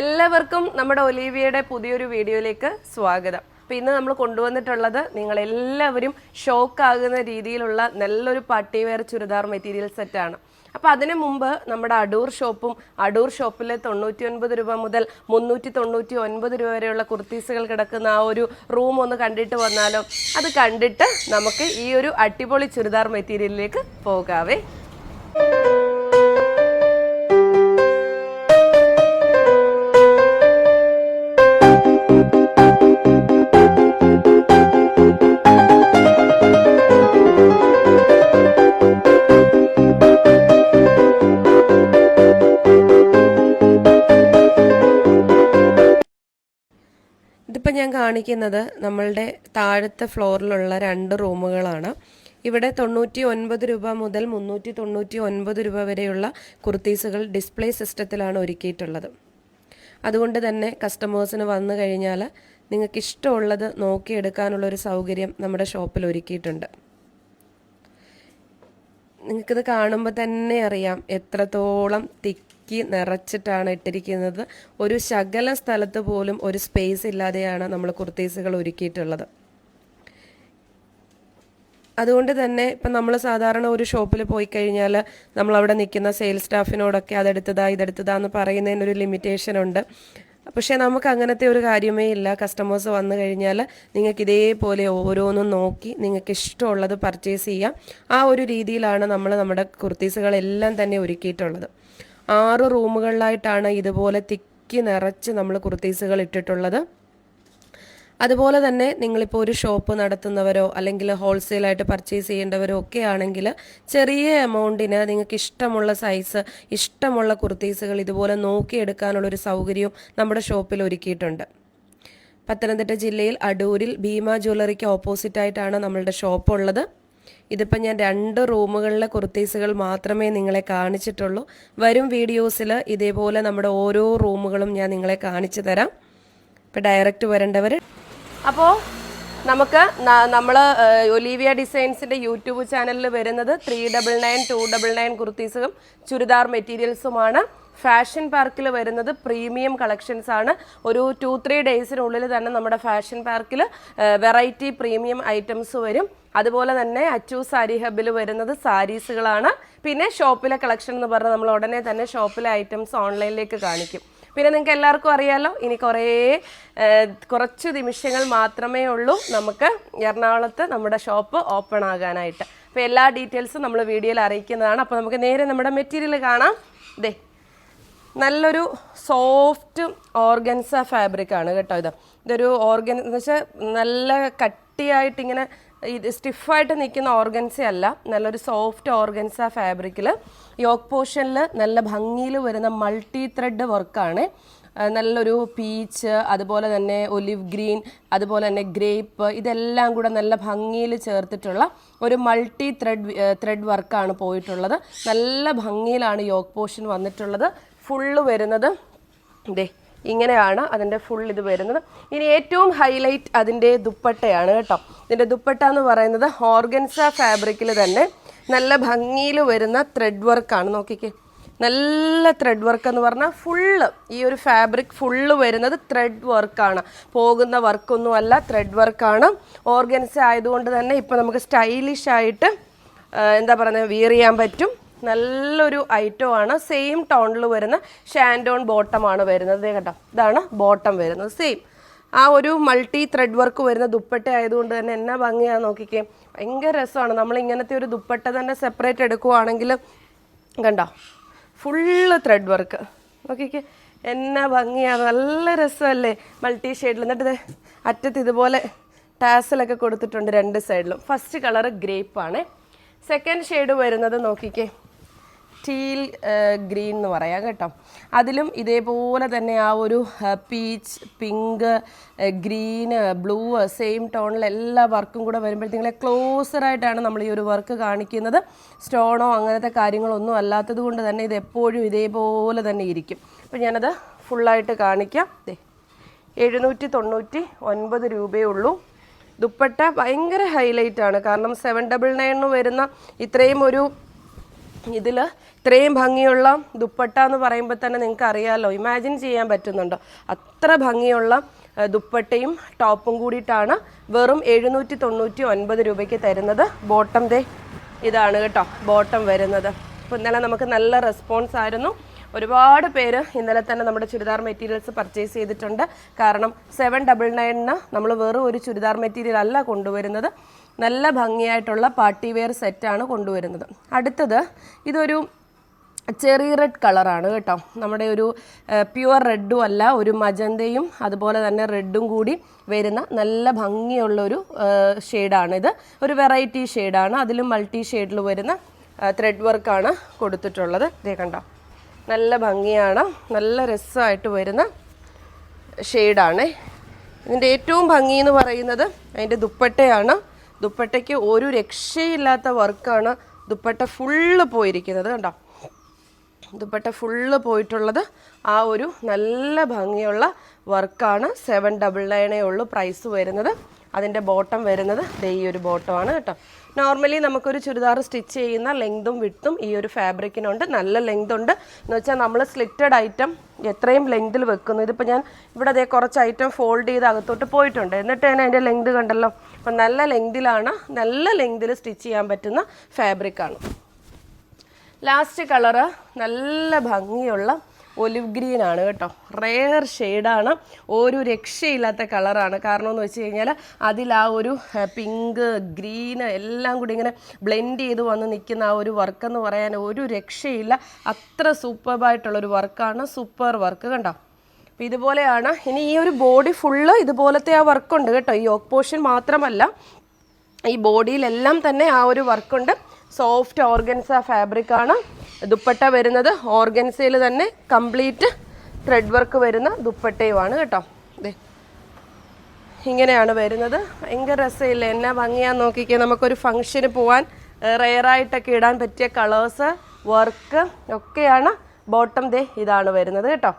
എല്ലാവർക്കും നമ്മുടെ ഒലീവിയയുടെ പുതിയൊരു വീഡിയോയിലേക്ക് സ്വാഗതം. അപ്പോൾ ഇന്ന് നമ്മൾ കൊണ്ടുവന്നിട്ടുള്ളത് നിങ്ങൾ എല്ലാവരും ഷോക്കാകുന്ന രീതിയിലുള്ള നല്ലൊരു പട്ടിവെയർ ചുരിദാർ മെറ്റീരിയൽ സെറ്റാണ് അപ്പോൾ അതിനു മുമ്പ് നമ്മുടെ അടൂർ ഷോപ്പും അടൂർ ഷോപ്പിലെ തൊണ്ണൂറ്റി ഒൻപത് രൂപ മുതൽ മുന്നൂറ്റി തൊണ്ണൂറ്റി ഒൻപത് രൂപ വരെയുള്ള കുർത്തീസുകൾ കിടക്കുന്ന ആ ഒരു റൂം ഒന്ന് കണ്ടിട്ട് വന്നാലോ? അത് കണ്ടിട്ട് നമുക്ക് ഈ ഒരു അടിപൊളി ചുരിദാർ മെറ്റീരിയലിലേക്ക് പോകാവേ. ഇതിപ്പോൾ ഞാൻ കാണിക്കുന്നത് നമ്മളുടെ താഴത്തെ ഫ്ലോറിലുള്ള രണ്ട് റൂമുകളാണ്. ഇവിടെ തൊണ്ണൂറ്റി ഒൻപത് രൂപ മുതൽ മുന്നൂറ്റി തൊണ്ണൂറ്റി ഒൻപത് രൂപ വരെയുള്ള കുർത്തീസുകൾ ഡിസ്പ്ലേ സിസ്റ്റത്തിലാണ് ഒരുക്കിയിട്ടുള്ളത്. അതുകൊണ്ട് തന്നെ കസ്റ്റമേഴ്സിന് വന്നു കഴിഞ്ഞാൽ നിങ്ങൾക്ക് ഇഷ്ടമുള്ളത് നോക്കിയെടുക്കാനുള്ളൊരു സൗകര്യം നമ്മുടെ ഷോപ്പിൽ ഒരുക്കിയിട്ടുണ്ട്. നിങ്ങൾക്കിത് കാണുമ്പോൾ തന്നെ അറിയാം എത്രത്തോളം തിക്കി നിറച്ചിട്ടാണ് ഇട്ടിരിക്കുന്നത്. ഒരു ശകല സ്ഥലത്ത് പോലും ഒരു സ്പേസ് ഇല്ലാതെയാണ് നമ്മൾ കുർത്തീസുകൾ ഒരുക്കിയിട്ടുള്ളത് അതുകൊണ്ട് തന്നെ ഇപ്പം നമ്മൾ സാധാരണ ഒരു ഷോപ്പിൽ പോയി കഴിഞ്ഞാൽ നമ്മൾ അവിടെ നിൽക്കുന്ന സെയിൽസ് സ്റ്റാഫിനോടൊക്കെ അതെടുത്തതാ ഇതെടുത്തതാ എന്ന് പറയുന്നതിനൊരു ലിമിറ്റേഷൻ ഉണ്ട്. പക്ഷേ നമുക്ക് അങ്ങനത്തെ ഒരു കാര്യമേ ഇല്ല. കസ്റ്റമേഴ്സ് വന്നു കഴിഞ്ഞാൽ നിങ്ങൾക്ക് ഇതേപോലെ ഓരോന്നും നോക്കി നിങ്ങൾക്ക് ഇഷ്ടമുള്ളത് പർച്ചേസ് ചെയ്യാം. ആ ഒരു രീതിയിലാണ് നമ്മൾ നമ്മുടെ കുർത്തീസുകളെല്ലാം തന്നെ ഒരുക്കിയിട്ടുള്ളത് ആറ് റൂമുകളിലായിട്ടാണ് ഇതുപോലെ തിക്കി നിറച്ച് നമ്മൾ കുർത്തീസുകൾ ഇട്ടിട്ടുള്ളത്. അതുപോലെ തന്നെ നിങ്ങളിപ്പോൾ ഒരു ഷോപ്പ് നടത്തുന്നവരോ അല്ലെങ്കിൽ ഹോൾസെയിലായിട്ട് പർച്ചേസ് ചെയ്യേണ്ടവരോ ഒക്കെ ആണെങ്കിൽ ചെറിയ എമൗണ്ടിന് നിങ്ങൾക്ക് ഇഷ്ടമുള്ള സൈസ് ഇഷ്ടമുള്ള കുർത്തീസുകൾ ഇതുപോലെ നോക്കിയെടുക്കാനുള്ളൊരു സൗകര്യവും നമ്മുടെ ഷോപ്പിൽ ഒരുക്കിയിട്ടുണ്ട്. പത്തനംതിട്ട ജില്ലയിൽ അടൂരിൽ ഭീമ ജ്വല്ലറിക്ക് ഓപ്പോസിറ്റായിട്ടാണ് നമ്മളുടെ ഷോപ്പ് ഉള്ളത്. ഇതിപ്പോൾ ഞാൻ രണ്ട് റൂമുകളിലെ കുർത്തീസുകൾ മാത്രമേ നിങ്ങളെ കാണിച്ചിട്ടുള്ളൂ. വരും വീഡിയോസിൽ ഇതേപോലെ നമ്മുടെ ഓരോ റൂമുകളും ഞാൻ നിങ്ങളെ കാണിച്ചു തരാം. ഇപ്പോൾ ഡയറക്റ്റ് വരേണ്ടവർ അപ്പോൾ നമുക്ക് നമ്മൾ ഒലീവിയ ഡിസൈൻസിന്റെ യൂട്യൂബ് ചാനലിൽ വരുന്നത് three double nine two double nine കുർത്തീസും churidar മെറ്റീരിയൽസുമാണ്. ഫാഷൻ പാർക്കിൽ വരുന്നത് പ്രീമിയം കളക്ഷൻസ് ആണ്. ഒരു ടു ത്രീ ഡേയ്സിനുള്ളിൽ തന്നെ നമ്മുടെ ഫാഷൻ പാർക്കിൽ വെറൈറ്റി പ്രീമിയം ഐറ്റംസ് വരും. അതുപോലെ തന്നെ അച്ചു സാരി ഹബിൽ വരുന്നത് സാരീസുകളാണ്. പിന്നെ ഷോപ്പിലെ കളക്ഷൻ എന്ന് പറഞ്ഞാൽ നമ്മൾ ഉടനെ തന്നെ ഷോപ്പിലെ ഐറ്റംസ് ഓൺലൈനിലേക്ക് കാണിക്കും. പിന്നെ നിങ്ങൾക്ക് എല്ലാവർക്കും അറിയാലോ ഇനി കുറേ കുറച്ച് നിമിഷങ്ങൾ മാത്രമേ ഉള്ളൂ നമുക്ക് എറണാകുളത്ത് നമ്മുടെ ഷോപ്പ് ഓപ്പൺ ആകാനായിട്ട്. അപ്പോൾ എല്ലാ ഡീറ്റെയിൽസും നമ്മൾ വീഡിയോയിൽ അറിയിക്കുന്നതാണ്. അപ്പോൾ നമുക്ക് നേരെ നമ്മുടെ മെറ്റീരിയൽ കാണാം. ദേ നല്ലൊരു സോഫ്റ്റ് ഓർഗൻസ ഫാബ്രിക് ആണ് കേട്ടോ ഇത്. ഇതൊരു ഓർഗൻ എന്ന് വെച്ചാൽ നല്ല കട്ടിയായിട്ട് ഇങ്ങനെ ഇത് സ്റ്റിഫായിട്ട് നിൽക്കുന്ന ഓർഗൻസ അല്ല നല്ലൊരു സോഫ്റ്റ് ഓർഗൻസ ഫാബ്രിക്കിൽ യോക്ക് പോർഷനിൽ നല്ല ഭംഗിയിൽ വരുന്ന മൾട്ടി ത്രെഡ് വർക്കാണ് നല്ലൊരു പീച്ച് അതുപോലെ തന്നെ ഒലിവ് ഗ്രീൻ അതുപോലെ തന്നെ ഗ്രേപ്പ് ഇതെല്ലാം കൂടെ നല്ല ഭംഗിയിൽ ചേർത്തിട്ടുള്ള ഒരു മൾട്ടി ത്രെഡ് ത്രെഡ് വർക്കാണ് പോയിട്ടുള്ളത്. നല്ല ഭംഗിയിലാണ് യോക്ക് പോർഷൻ വന്നിട്ടുള്ളത്. ഫുള്ള് വരുന്നത് ദേ ഇങ്ങനെയാണ് അതിന്റെ ഫുൾ ഇത് വരുന്നത്. ഇനി ഏറ്റവും ഹൈലൈറ്റ് അതിന്റെ ദുപ്പട്ടയാണ് കേട്ടോ. ഇതിന്റെ ദുപ്പട്ട എന്ന് പറയുന്നത് ഓർഗൻസ ഫാബ്രിക്കിൽ തന്നെ നല്ല ഭംഗിയിൽ വരുന്ന ത്രെഡ് വർക്കാണ് നോക്കിക്കേ. നല്ല ത്രെഡ് വർക്ക് എന്ന് പറഞ്ഞാൽ ഫുള്ള് ഈ ഒരു ഫാബ്രിക് ഫുള്ള് വരുന്നത് ത്രെഡ് വർക്കാണ് പോകുന്ന വർക്കൊന്നും അല്ല ത്രെഡ് വർക്കാണ് ഓർഗൻസ ആയതുകൊണ്ട് തന്നെ ഇപ്പം നമുക്ക് സ്റ്റൈലിഷ് ആയിട്ട് എന്താ പറയുന്നത് വിയർ ചെയ്യാൻ പറ്റും. നല്ലൊരു ഐറ്റം ആണ്. സെയിം ടോണിൽ വരുന്ന ഷാൻഡോൺ ബോട്ടമാണ് വരുന്നത്. കേട്ടോ ഇതാണ് ബോട്ടം വരുന്നത്. സെയിം ആ ഒരു മൾട്ടി ത്രെഡ് വർക്ക് വരുന്ന ദുപ്പട്ട ആയതുകൊണ്ട് തന്നെ എന്നാ ഭംഗിയാന്ന് നോക്കിക്കേ. ഭയങ്കര രസമാണ്. നമ്മൾ ഇങ്ങനത്തെ ഒരു ദുപ്പട്ട തന്നെ സെപ്പറേറ്റ് എടുക്കുവാണെങ്കിൽ കണ്ടോ? ഫുള്ള് ത്രെഡ് വർക്ക് നോക്കിക്കേ. എന്നാ ഭംഗിയാണ് നല്ല രസമല്ലേ? മൾട്ടി ഷെയ്ഡിൽ എന്നിട്ട് അറ്റത്ത് ഇതുപോലെ ടാസലൊക്കെ കൊടുത്തിട്ടുണ്ട് രണ്ട് സൈഡിലും ഫസ്റ്റ് കളർ ഗ്രേപ്പ് ആണ്. സെക്കൻഡ് ഷെയ്ഡ് വരുന്നത് നോക്കിക്കേ. ടീൽ ഗ്രീൻ എന്ന് പറയാം കേട്ടോ. അതിലും ഇതേപോലെ തന്നെ ആ ഒരു peach pink green blue same ടോണിൽ എല്ലാ വർക്കും കൂടെ വരുമ്പോഴത്തേക്കും ക്ലോസർ ആയിട്ടാണ് നമ്മൾ ഈ ഒരു വർക്ക് കാണിക്കുന്നത്. സ്റ്റോണോ അങ്ങനത്തെ കാര്യങ്ങളൊന്നും അല്ലാത്തത് കൊണ്ട് തന്നെ ഇത് എപ്പോഴും ഇതേപോലെ തന്നെ ഇരിക്കും. അപ്പം ഞാനത് ഫുള്ളായിട്ട് കാണിക്കാം. ദേ എഴുന്നൂറ്റി തൊണ്ണൂറ്റി ഒൻപത് രൂപയേ ഉള്ളൂ. ദുപ്പട്ട ഭയങ്കര ഹൈലൈറ്റ് ആണ്. കാരണം സെവൻ ഡബിൾ നയണിന് വരുന്ന ഇത്രയും ഒരു ഇതിൽ ഇത്രയും ഭംഗിയുള്ള ദുപ്പട്ട എന്ന് പറയുമ്പോൾ തന്നെ നിങ്ങൾക്ക് അറിയാമല്ലോ ഇമാജിൻ ചെയ്യാൻ പറ്റുന്നുണ്ടോ. അത്ര ഭംഗിയുള്ള ദുപ്പട്ടയും ടോപ്പും കൂടിയിട്ടാണ് വെറും എഴുന്നൂറ്റി തൊണ്ണൂറ്റി ഒൻപത് രൂപയ്ക്ക് തരുന്നത്. ബോട്ടം ദേ ഇതാണ് കേട്ടോ ബോട്ടം വരുന്നത്. അപ്പോൾ ഇന്നലെ നമുക്ക് നല്ല റെസ്പോൺസ് ആയിരുന്നു. ഒരുപാട് പേര് ഇന്നലെ തന്നെ നമ്മുടെ ചുരിദാർ മെറ്റീരിയൽസ് പർച്ചേസ് ചെയ്തിട്ടുണ്ട്. കാരണം സെവൻ ഡബിൾ നയനിന് നമ്മൾ വെറും ഒരു ചുരിദാർ മെറ്റീരിയൽ അല്ല കൊണ്ടുവരുന്നത്. നല്ല ഭംഗിയായിട്ടുള്ള പാർട്ടി വെയർ സെറ്റാണ് കൊണ്ടുവരുന്നത്. അടുത്തത് ഇതൊരു ചെറി റെഡ് കളറാണ് കേട്ടോ. നമ്മുടെ ഒരു പ്യുവർ റെഡും അല്ല ഒരു മജന്തയും അതുപോലെ തന്നെ റെഡും കൂടി വരുന്ന നല്ല ഭംഗിയുള്ളൊരു ഷെയ്ഡാണ് ഇത്. ഒരു വെറൈറ്റി ഷെയ്ഡാണ് അതിലും മൾട്ടി ഷെയ്ഡിൽ വരുന്ന ത്രെഡ് വർക്കാണ് കൊടുത്തിട്ടുള്ളത്. ഇതേ കണ്ടോ? നല്ല ഭംഗിയാണ്. നല്ല രസമായിട്ട് വരുന്ന ഷെയ്ഡാണ്. ഇതിന്റെ ഏറ്റവും ഭംഗി എന്ന് പറയുന്നത് അതിന്റെ ദുപ്പട്ടയാണ്. ദുപ്പട്ടയ്ക്ക് ഒരു രക്ഷയില്ലാത്ത വർക്കാണ് ദുപ്പട്ട ഫുള്ള് പോയിരിക്കുന്നത് കണ്ടോ? ദുപ്പട്ട ഫുള്ള് പോയിട്ടുള്ളത് ആ ഒരു നല്ല ഭംഗിയുള്ള വർക്കാണ്. സെവൻ ഡബിൾ നയനേ ഉള്ളൂ പ്രൈസ് വരുന്നത്. അതിന്റെ ബോട്ടം വരുന്നത് ദേ ഈ ഒരു ബോട്ടമാണ് കേട്ടോ. നോർമലി നമുക്കൊരു ചുരിദാർ സ്റ്റിച്ച് ചെയ്യുന്ന ലെങ്തും വിട്ടും ഈ ഒരു ഫാബ്രിക്കിനുണ്ട്. നല്ല ലെങ്ത് ഉണ്ട് എന്ന് വെച്ചാൽ നമ്മൾ സ്ലിറ്റഡ് ഐറ്റം എത്രയും ലെങ്തിൽ വെക്കുന്നു. ഇതിപ്പോൾ ഞാൻ ഇവിടെ അതേ കുറച്ച് ഐറ്റം ഫോൾഡ് ചെയ്ത് അകത്തോട്ട് പോയിട്ടുണ്ട്. എന്നിട്ട് തന്നെ അതിന്റെ ലെങ്ത് കണ്ടല്ലോ. അപ്പം നല്ല ലെങ്തിലാണ് നല്ല ലെങ്തിൽ സ്റ്റിച്ച് ചെയ്യാൻ പറ്റുന്ന ഫാബ്രിക്കാണ്. ലാസ്റ്റ് കളറ് നല്ല ഭംഗിയുള്ള ഒലിവ് ഗ്രീൻ ആണ് കേട്ടോ. റെയർ ഷെയ്ഡാണ് ഒരു രക്ഷയില്ലാത്ത കളറാണ് കാരണം എന്ന് വെച്ച് കഴിഞ്ഞാൽ അതിൽ ആ ഒരു പിങ്ക് ഗ്രീന് എല്ലാം കൂടി ഇങ്ങനെ ബ്ലെൻഡ് ചെയ്ത് വന്ന് നിൽക്കുന്ന ആ ഒരു വർക്ക് എന്ന് പറയാൻ ഒരു രക്ഷയില്ല. അത്ര സൂപ്പർബായിട്ടുള്ളൊരു വർക്കാണ് സൂപ്പർ വർക്ക് കണ്ടോ? അപ്പോൾ ഇതുപോലെയാണ്. ഇനി ഈ ഒരു ബോഡി ഫുള്ള് ഇതുപോലത്തെ ആ വർക്കുണ്ട് കേട്ടോ. ഈ യോക്ക് പോർഷൻ മാത്രമല്ല ഈ ബോഡിയിലെല്ലാം തന്നെ ആ ഒരു വർക്കുണ്ട് സോഫ്റ്റ് ഓർഗൻസ ഫാബ്രിക് ആണ്. ദുപ്പട്ട വരുന്നത് ഓർഗൻസയിൽ തന്നെ കംപ്ലീറ്റ് ത്രെഡ് വർക്ക് വരുന്ന ദുപ്പട്ടയുമാണ് കേട്ടോ. ദേ ഇങ്ങനെയാണ് വരുന്നത്. ഭയങ്കര രസമില്ല? എന്നെ ഭംഗിയാന്ന് നോക്കിക്കേ. നമുക്കൊരു ഫംഗ്ഷന് പോവാൻ റെയറായിട്ടൊക്കെ ഇടാൻ പറ്റിയ കളേഴ്സ് വർക്ക് ഒക്കെയാണ്. ബോട്ടം ദേ ഇതാണ് വരുന്നത് കേട്ടോ.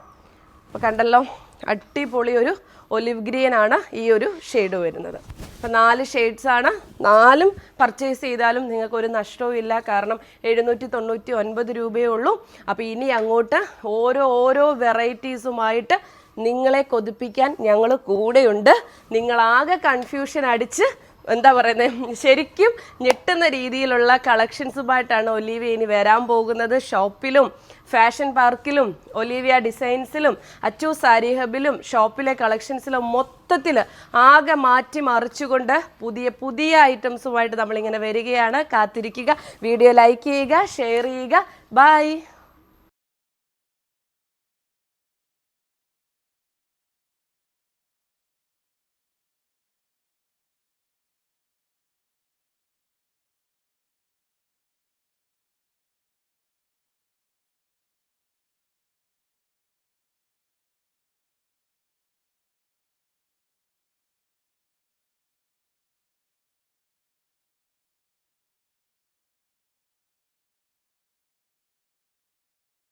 അപ്പോൾ കണ്ടല്ലോ അടിപൊളി ഒരു ഒലിവ് ഗ്രീൻ ആണ് ഈ ഒരു ഷെയ്ഡ് വരുന്നത്. അപ്പോൾ നാല് ആണ്. നാലും പർച്ചേസ് ചെയ്താലും നിങ്ങൾക്ക് ഒരു നഷ്ടവും ഇല്ല. കാരണം എഴുന്നൂറ്റി തൊണ്ണൂറ്റി ഒൻപത് രൂപയേ ഉള്ളൂ. അപ്പോൾ ഇനി അങ്ങോട്ട് ഓരോ ഓരോ വെറൈറ്റീസുമായിട്ട് നിങ്ങളെ കൊതിപ്പിക്കാൻ ഞങ്ങൾ കൂടെയുണ്ട്. നിങ്ങളാകെ കൺഫ്യൂഷൻ അടിച്ച് എന്താ പറയുന്നത് ശരിക്കും ഞെട്ടുന്ന രീതിയിലുള്ള കളക്ഷൻസുമായിട്ടാണ് ഒലീവിയ ഇനി വരാൻ പോകുന്നത്. ഷോപ്പിലും ഫാഷൻ പാർക്കിലും ഒലീവിയ ഡിസൈൻസിലും അച്ചു സാരി ഹബിലും ഷോപ്പിലെ കളക്ഷൻസിലും മൊത്തത്തിൽ ആകെ മാറ്റി മറിച്ചുകൊണ്ട് പുതിയ പുതിയ ഐറ്റംസുമായിട്ട് നമ്മളിങ്ങനെ വരികയാണ്. കാത്തിരിക്കുക. വീഡിയോ ലൈക്ക് ചെയ്യുക ഷെയർ ചെയ്യുക. ബൈ.